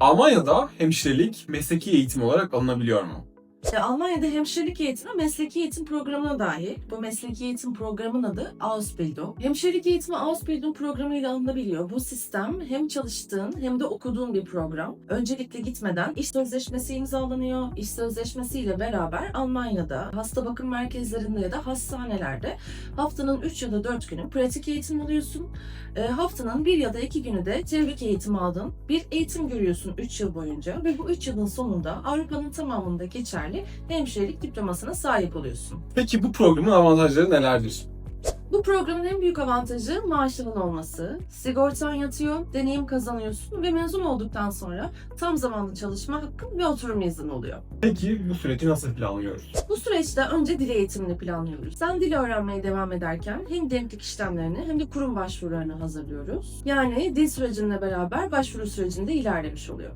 Almanya'da hemşirelik mesleki eğitim olarak alınabiliyor mu? E, Almanya'da hemşirelik eğitimi mesleki eğitim programına dahil. Bu mesleki eğitim programının adı Ausbildung. Hemşirelik eğitimi Ausbildung programıyla alınabiliyor. Bu sistem hem çalıştığın hem de okuduğun bir program. Öncelikle gitmeden iş sözleşmesi imzalanıyor. İş sözleşmesiyle beraber Almanya'da hasta bakım merkezlerinde ya da hastanelerde haftanın 3 ya da 4 günü pratik eğitim alıyorsun. E, haftanın 1 ya da 2 günü de teorik eğitim aldın. Bir eğitim görüyorsun 3 yıl boyunca ve bu 3 yılın sonunda Avrupa'nın tamamında geçerli hemşirelik diplomasına sahip oluyorsun. Peki bu programın avantajları nelerdir? Bu programın en büyük avantajı maaşının olması. Sigortan yatıyor, deneyim kazanıyorsun ve mezun olduktan sonra tam zamanlı çalışma hakkın ve oturum iznin oluyor. Peki bu süreci nasıl planlıyoruz? Bu süreçte önce dil eğitimini planlıyoruz. Sen dil öğrenmeye devam ederken hem denklik işlemlerini hem de kurum başvurularını hazırlıyoruz. Yani dil sürecinle beraber başvuru sürecinde ilerlemiş oluyor.